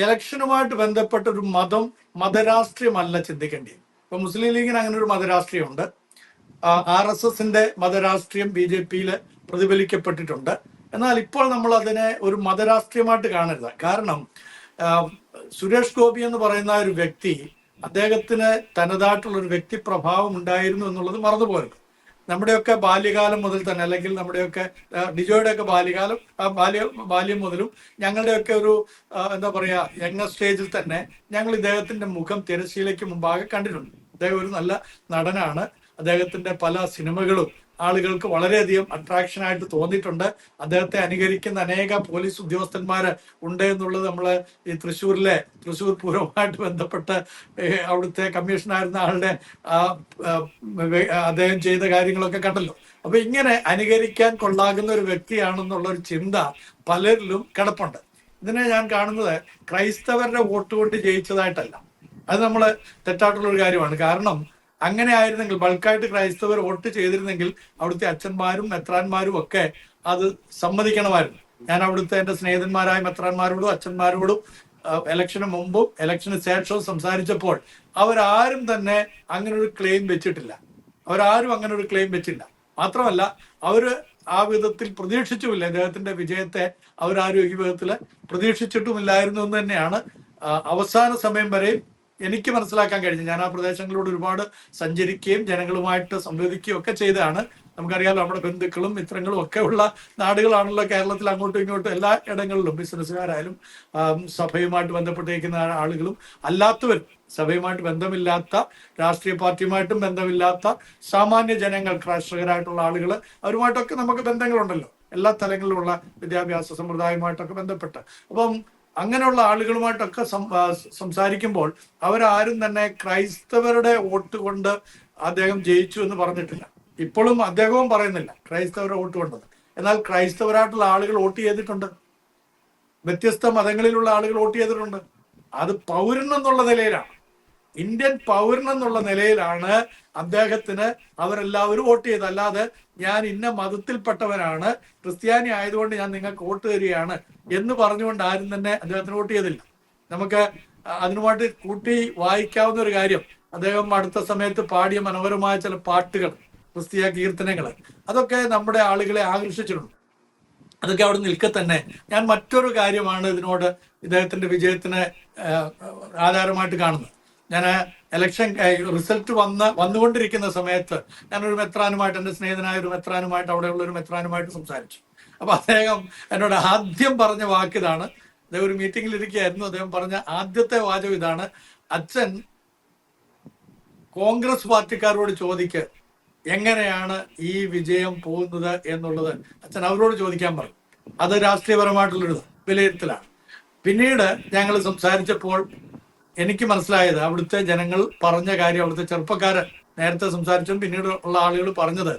ഇലക്ഷനുമായിട്ട് ബന്ധപ്പെട്ട ഒരു മതം മതരാഷ്ട്രീയമല്ല ചിന്തിക്കേണ്ടത് ഇപ്പൊ മുസ്ലിം ലീഗിന് അങ്ങനെ ഒരു മതരാഷ്ട്രീയമുണ്ട്. ആർ എസ് എസിന്റെ മതരാഷ്ട്രീയം ബി ജെ പിയിൽ പ്രതിഫലിക്കപ്പെട്ടിട്ടുണ്ട്. എന്നാൽ ഇപ്പോൾ നമ്മൾ അതിനെ ഒരു മതരാഷ്ട്രീയമായിട്ട് കാണരുത്. കാരണം സുരേഷ് ഗോപി എന്ന് പറയുന്ന ഒരു വ്യക്തി അദ്ദേഹത്തിന് തനതായിട്ടുള്ള ഒരു വ്യക്തി പ്രഭാവം ഉണ്ടായിരുന്നു എന്നുള്ളത് മറന്നുപോയത് നമ്മുടെയൊക്കെ ബാല്യകാലം മുതൽ തന്നെ അല്ലെങ്കിൽ നമ്മുടെയൊക്കെ ഡിജോയുടെ ഡിജോയുടെയൊക്കെ ബാല്യകാലം ബാല്യ ബാല്യം മുതലും ഞങ്ങളുടെയൊക്കെ ഒരു എന്താ പറയുക യങ്ങ സ്റ്റേജിൽ തന്നെ ഞങ്ങൾ ഇദ്ദേഹത്തിന്റെ മുഖം തിരശ്ശീലയ്ക്ക് മുമ്പാകെ കണ്ടിട്ടുണ്ട്. അദ്ദേഹം ഒരു നല്ല നടനാണ്. അദ്ദേഹത്തിന്റെ പല സിനിമകളും ആളുകൾക്ക് വളരെയധികം അട്രാക്ഷൻ ആയിട്ട് തോന്നിയിട്ടുണ്ട്. അദ്ദേഹത്തെ അനുകരിക്കുന്ന അനേക പോലീസ് ഉദ്യോഗസ്ഥന്മാർ ഉണ്ട് എന്നുള്ളത് നമ്മൾ ഈ തൃശ്ശൂരിലെ തൃശ്ശൂർ പൂരവുമായിട്ട് ബന്ധപ്പെട്ട് അവിടുത്തെ കമ്മീഷനായിരുന്ന ആളുടെ ആ, അദ്ദേഹം ചെയ്ത കാര്യങ്ങളൊക്കെ കണ്ടല്ലോ. അപ്പൊ ഇങ്ങനെ അനുകരിക്കാൻ കൊള്ളാകുന്ന ഒരു വ്യക്തിയാണെന്നുള്ള ഒരു ചിന്ത പലരിലും കിടപ്പുണ്ട്. ഇതിനെ ഞാൻ കാണുന്നത് ക്രൈസ്തവരുടെ വോട്ട് കൊണ്ട് ജയിച്ചതായിട്ടല്ല. അത് നമ്മൾ തെറ്റായിട്ടുള്ള ഒരു കാര്യമാണ്. കാരണം അങ്ങനെ ആയിരുന്നെങ്കിൽ ബൾക്കായിട്ട് ക്രൈസ്തവർ വോട്ട് ചെയ്തിരുന്നെങ്കിൽ അവിടുത്തെ അച്ഛന്മാരും മെത്രാന്മാരും ഒക്കെ അത് സമ്മതിക്കണമായിരുന്നു. ഞാൻ അവിടുത്തെ എന്റെ സ്നേഹിതന്മാരായ മെത്രാന്മാരോടും അച്ഛന്മാരോടും ഇലക്ഷന് മുമ്പും ഇലക്ഷന് ശേഷവും സംസാരിച്ചപ്പോൾ അവരാരും തന്നെ അങ്ങനെ ഒരു ക്ലെയിം വെച്ചിട്ടില്ല. അവരാരും അങ്ങനെ ഒരു ക്ലെയിം വെച്ചില്ല. മാത്രമല്ല അവർ ആ വിധത്തിൽ പ്രതീക്ഷിച്ചുമില്ല. അദ്ദേഹത്തിന്റെ വിജയത്തെ അവരാരും ഈ വിധത്തിൽ പ്രതീക്ഷിച്ചിട്ടുമില്ലായിരുന്നു എന്ന് തന്നെയാണ് അവസാന സമയം വരെയും എനിക്ക് മനസ്സിലാക്കാൻ കഴിഞ്ഞു. ഞാൻ ആ പ്രദേശങ്ങളിലൂടെ ഒരുപാട് സഞ്ചരിക്കുകയും ജനങ്ങളുമായിട്ട് സംവദിക്കുകയും ഒക്കെ ചെയ്താണ് നമുക്കറിയാമല്ലോ നമ്മുടെ ബന്ധുക്കളും മിത്രങ്ങളും ഒക്കെ ഉള്ള നാടുകളാണല്ലോ കേരളത്തിൽ അങ്ങോട്ടും ഇങ്ങോട്ടും എല്ലാ ഇടങ്ങളിലും ബിസിനസ്സുകാരായാലും സഭയുമായിട്ട് ബന്ധപ്പെട്ടിരിക്കുന്ന ആളുകളും അല്ലാത്തവരും സഭയുമായിട്ട് ബന്ധമില്ലാത്ത രാഷ്ട്രീയ പാർട്ടിയുമായിട്ടും ബന്ധമില്ലാത്ത സാമാന്യ ജനങ്ങൾ കർഷകരായിട്ടുള്ള ആളുകൾ അവരുമായിട്ടൊക്കെ നമുക്ക് ബന്ധങ്ങളുണ്ടല്ലോ. എല്ലാ തലങ്ങളിലുള്ള വിദ്യാഭ്യാസ സമ്പ്രദായവുമായിട്ടൊക്കെ ബന്ധപ്പെട്ട്. അപ്പം അങ്ങനെയുള്ള ആളുകളുമായിട്ടൊക്കെ സംസാരിക്കുമ്പോൾ അവരാരും തന്നെ ക്രൈസ്തവരുടെ വോട്ട് കൊണ്ട് അദ്ദേഹം ജയിച്ചു എന്ന് പറഞ്ഞിട്ടില്ല. ഇപ്പോഴും അദ്ദേഹവും പറയുന്നില്ല ക്രൈസ്തവരെ വോട്ട് കൊണ്ടത് എന്നാൽ ക്രൈസ്തവരായിട്ടുള്ള ആളുകൾ വോട്ട് ചെയ്തിട്ടുണ്ട്. വ്യത്യസ്ത മതങ്ങളിലുള്ള ആളുകൾ വോട്ട് ചെയ്തിട്ടുണ്ട്. അത് പൗരൻ എന്നുള്ള നിലയിലാണ്. ഇന്ത്യൻ പൗരൻ എന്നുള്ള നിലയിലാണ് അദ്ദേഹത്തിന് അവരെല്ലാവരും വോട്ട് ചെയ്തത്. അല്ലാതെ ഞാൻ ഇന്ന മതത്തിൽപ്പെട്ടവനാണ് ക്രിസ്ത്യാനി ആയതുകൊണ്ട് ഞാൻ നിങ്ങൾക്ക് വോട്ട് തരികയാണ് എന്ന് പറഞ്ഞുകൊണ്ട് ആരും തന്നെ അദ്ദേഹത്തിന് വോട്ട് ചെയ്തില്ല. നമുക്ക് അതിനുമായിട്ട് കൂട്ടി വായിക്കാവുന്ന ഒരു കാര്യം അദ്ദേഹം അടുത്ത സമയത്ത് പാടിയ മനോഹരമായ ചില പാട്ടുകൾ ക്രിസ്തീയ കീർത്തനങ്ങൾ അതൊക്കെ നമ്മുടെ ആളുകളെ ആകർഷിച്ചിട്ടുണ്ട്. അതൊക്കെ അവിടെ നിൽക്കെ തന്നെ ഞാൻ മറ്റൊരു കാര്യമാണ് ഇതിനോട് ഇദ്ദേഹത്തിന്റെ വിജയത്തിന് ആധാരമായിട്ട് കാണുന്നത്. ഞാൻ ഇലക്ഷൻ റിസൾട്ട് വന്ന് വന്നുകൊണ്ടിരിക്കുന്ന സമയത്ത് ഞാനൊരു മെത്രാനുമായിട്ട് എന്റെ സ്നേഹിതനായ ഒരു മെത്രാനുമായിട്ട് അവിടെയുള്ള ഒരു മെത്രാനുമായിട്ട് സംസാരിച്ചു. അപ്പൊ അദ്ദേഹം എന്നോട് ആദ്യം പറഞ്ഞ വാക്ക് ഇതാണ്. അദ്ദേഹം ഒരു മീറ്റിംഗിൽ ഇരിക്കുകയായിരുന്നു. അദ്ദേഹം പറഞ്ഞ ആദ്യത്തെ വാചകം ഇതാണ്. അച്ഛൻ കോൺഗ്രസ് പാർട്ടിക്കാരോട് ചോദിക്ക് എങ്ങനെയാണ് ഈ വിജയം പോകുന്നത് എന്നുള്ളത് അച്ഛൻ അവരോട് ചോദിക്കാൻ പറഞ്ഞു. അത് രാഷ്ട്രീയപരമായിട്ടുള്ളൊരു വിലയിരുത്തലാണ്. പിന്നീട് ഞങ്ങൾ സംസാരിച്ചപ്പോൾ എനിക്ക് മനസ്സിലായത് അവിടുത്തെ ജനങ്ങൾ പറഞ്ഞ കാര്യം അവിടുത്തെ ചെറുപ്പക്കാരൻ നേരത്തെ സംസാരിച്ചും പിന്നീട് ഉള്ള ആളുകൾ പറഞ്ഞത്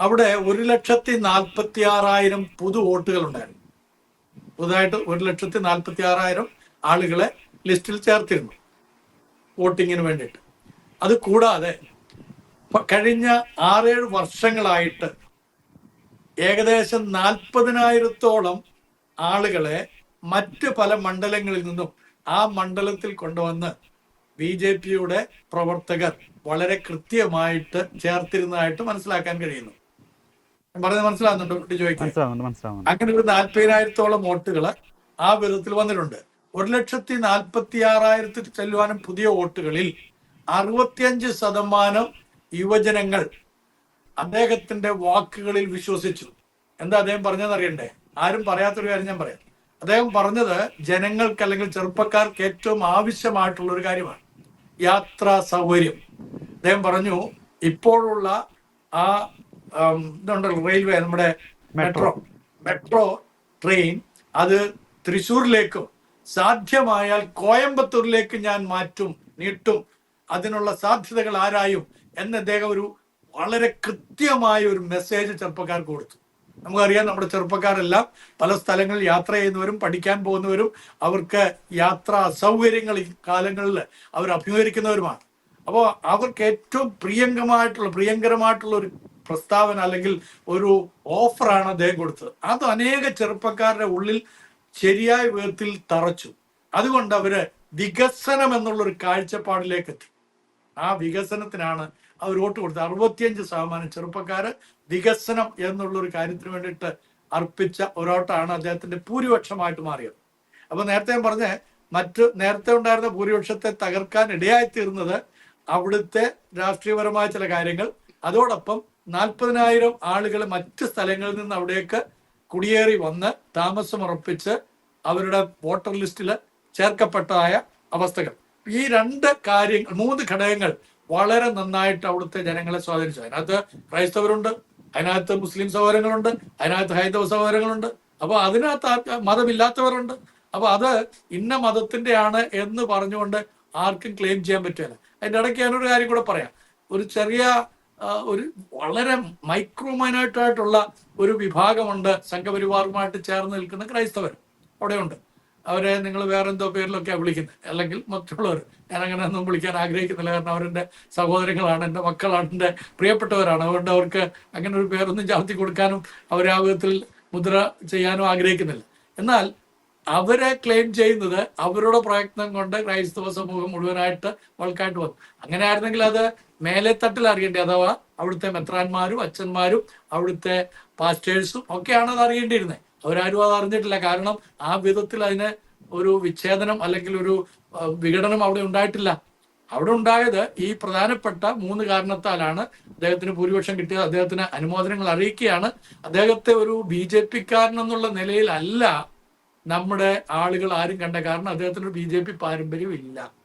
അവിടെ ഒരു ലക്ഷത്തി നാൽപ്പത്തി ആറായിരം പുതു വോട്ടുകൾ ഉണ്ടായിരുന്നു. പുതുതായിട്ട് ഒരു ലക്ഷത്തി നാൽപ്പത്തി ആറായിരം ആളുകളെ ലിസ്റ്റിൽ ചേർത്തിരുന്നു വോട്ടിങ്ങിന് വേണ്ടിയിട്ട്. അത് കൂടാതെ കഴിഞ്ഞ ആറേഴ് വർഷങ്ങളായിട്ട് ഏകദേശം നാൽപ്പതിനായിരത്തോളം ആളുകളെ മറ്റ് പല മണ്ഡലങ്ങളിൽ നിന്നും ആ മണ്ഡലത്തിൽ കൊണ്ടുവന്ന് ബി ജെ പിയുടെ പ്രവർത്തകർ വളരെ കൃത്യമായിട്ട് ചേർത്തിരുന്നതായിട്ട് മനസ്സിലാക്കാൻ കഴിയുന്നു. പറഞ്ഞത് മനസ്സിലാകുന്നുണ്ടോ കുട്ടി ചോദിക്കുന്നു അങ്ങനെ ഒരു നാൽപ്പതിനായിരത്തോളം വോട്ടുകൾ ആ വിധത്തിൽ വന്നിട്ടുണ്ട്. ഒരു ലക്ഷത്തി നാൽപ്പത്തി ആറായിരത്തിൽ ചെല്ലുവാനും പുതിയ വോട്ടുകളിൽ അറുപത്തിയഞ്ച് ശതമാനം യുവജനങ്ങൾ അദ്ദേഹത്തിന്റെ വാക്കുകളിൽ വിശ്വസിച്ചു. എന്താ അദ്ദേഹം പറഞ്ഞതെന്ന് അറിയണ്ടേ? ആരും പറയാത്തൊരു കാര്യം ഞാൻ പറയാം. അദ്ദേഹം പറഞ്ഞത് ജനങ്ങൾക്ക് അല്ലെങ്കിൽ ചെറുപ്പക്കാർക്ക് ഏറ്റവും ആവശ്യമായിട്ടുള്ള ഒരു കാര്യമാണ്. യാത്രാ സൗകര്യം. അദ്ദേഹം പറഞ്ഞു ഇപ്പോഴുള്ള ആ ഇതുണ്ടല്ലോ റെയിൽവേ നമ്മുടെ മെട്രോ. മെട്രോ. ട്രെയിൻ അത് തൃശ്ശൂരിലേക്കും സാധ്യമായാൽ കോയമ്പത്തൂരിലേക്ക് ഞാൻ മാറ്റും നീട്ടും. അതിനുള്ള സാധ്യതകൾ ആരായും? എന്ന് അദ്ദേഹം ഒരു വളരെ കൃത്യമായ ഒരു മെസ്സേജ് ചെറുപ്പക്കാർക്ക് കൊടുത്തു. നമുക്കറിയാം നമ്മുടെ ചെറുപ്പക്കാരെല്ലാം പല സ്ഥലങ്ങളിൽ യാത്ര ചെയ്യുന്നവരും പഠിക്കാൻ പോകുന്നവരും അവർക്ക് യാത്രാ അസൗകര്യങ്ങൾ ഈ കാലങ്ങളിൽ അവർ അഭിമുഖീകരിക്കുന്നവരുമാണ്. അപ്പോൾ അവർക്ക് ഏറ്റവും പ്രിയങ്കമായിട്ടുള്ള പ്രിയങ്കരമായിട്ടുള്ള ഒരു പ്രസ്താവന അല്ലെങ്കിൽ ഒരു ഓഫറാണ് അദ്ദേഹം കൊടുത്തത്. അത് അനേക ചെറുപ്പക്കാരുടെ ഉള്ളിൽ ശരിയായ വിധത്തിൽ തറച്ചു. അതുകൊണ്ട് അവർ വികസനം എന്നുള്ള ഒരു കാഴ്ചപ്പാടിലേക്ക് എത്തി ആ വികസനത്തിനാണ് അവർ വോട്ട് കൊടുത്തു അറുപത്തിയഞ്ച് ശതമാനം ചെറുപ്പക്കാര് വികസനം എന്നുള്ള ഒരു കാര്യത്തിന് വേണ്ടിയിട്ട് അർപ്പിച്ച ഒരോട്ടാണ് അദ്ദേഹത്തിന്റെ ഭൂരിപക്ഷമായിട്ട് മാറിയത്. അപ്പൊ നേരത്തെ ഞാൻ പറഞ്ഞ മറ്റ് നേരത്തെ ഉണ്ടായിരുന്ന ഭൂരിപക്ഷത്തെ തകർക്കാൻ ഇടയായി തീർന്നത് അവിടുത്തെ രാഷ്ട്രീയപരമായ ചില കാര്യങ്ങൾ. അതോടൊപ്പം നാൽപ്പതിനായിരം ആളുകൾ മറ്റ് സ്ഥലങ്ങളിൽ നിന്ന് അവിടേക്ക് കുടിയേറി വന്ന് താമസം ഉറപ്പിച്ച് അവരുടെ വോട്ടർ ലിസ്റ്റിൽ ചേർക്കപ്പെട്ടതായ അവസ്ഥകൾ. ഈ രണ്ട് കാര്യങ്ങൾ മൂന്ന് ഘടകങ്ങൾ വളരെ നന്നായിട്ട് അവിടുത്തെ ജനങ്ങളെ സ്വാധീനിച്ചു. അതിനകത്ത് ക്രൈസ്തവരുണ്ട് അതിനകത്ത് മുസ്ലിം സഹോദരങ്ങളുണ്ട് അതിനകത്ത് ഹൈന്ദവ സഹോദരങ്ങളുണ്ട്. അപ്പൊ അതിനകത്ത് മതമില്ലാത്തവരുണ്ട്. അപ്പൊ അത് ഇന്ന മതത്തിന്റെ ആണ് എന്ന് പറഞ്ഞുകൊണ്ട് ആർക്കും ക്ലെയിം ചെയ്യാൻ പറ്റില്ല അതിന്റെ ഇടയ്ക്ക് ഞാനൊരു കാര്യം കൂടെ പറയാം. ഒരു ചെറിയ ഒരു വളരെ മൈക്രോമൈനായിട്ടായിട്ടുള്ള ഒരു വിഭാഗമുണ്ട് സംഘപരിവാറുമായിട്ട് ചേർന്ന് നിൽക്കുന്ന ക്രൈസ്തവർ. അവിടെയുണ്ട്. അവരെ നിങ്ങൾ വേറെന്തോ പേരിലൊക്കെയാണ് വിളിക്കുന്നത് അല്ലെങ്കിൽ മറ്റുള്ളവർ ഞാൻ അങ്ങനെ ഒന്നും വിളിക്കാൻ ആഗ്രഹിക്കുന്നില്ല. കാരണം അവരെന്റെ സഹോദരങ്ങളാണ് എന്റെ മക്കളാണ് എന്റെ പ്രിയപ്പെട്ടവരാണ്. അതുകൊണ്ട് അവർക്ക് അങ്ങനെ ഒരു പേരൊന്നും ചാർത്തി കൊടുക്കാനും അവരെ ആ വിധത്തിൽ മുദ്ര ചെയ്യാനും ആഗ്രഹിക്കുന്നില്ല. എന്നാൽ അവരെ ക്ലെയിം ചെയ്യുന്നത് അവരുടെ പ്രയത്നം കൊണ്ട് ക്രൈസ്തവ സമൂഹം മുഴുവനായിട്ട് വൾക്കായിട്ട് വന്നു. അങ്ങനെ ആയിരുന്നെങ്കിൽ അത് മേലെ തട്ടിൽ അറിയേണ്ടി? അഥവാ അവിടുത്തെ മെത്രാന്മാരും അച്ഛന്മാരും അവിടുത്തെ പാസ്റ്റേഴ്സും ഒക്കെയാണ് അത് അറിയേണ്ടിയിരുന്നത് അവരാരും അത് അറിഞ്ഞിട്ടില്ല. കാരണം ആ വിധത്തിൽ അതിന് ഒരു വിച്ഛേദനം അല്ലെങ്കിൽ ഒരു വിഘടനം അവിടെ ഉണ്ടായിട്ടില്ല. അവിടെ ഉണ്ടായത് ഈ പ്രധാനപ്പെട്ട മൂന്ന് കാരണത്താലാണ് അദ്ദേഹത്തിന് ഭൂരിപക്ഷം കിട്ടിയത്. അദ്ദേഹത്തിന് അനുമോദനങ്ങൾ അറിയിക്കുകയാണ്. അദ്ദേഹത്തെ ഒരു ബി ജെ പിക്കാരൻ എന്നുള്ള നിലയിലല്ല നമ്മുടെ ആളുകൾ ആരും കണ്ട. കാരണം അദ്ദേഹത്തിന് ഒരു ബി ജെ പി പാരമ്പര്യം ഇല്ല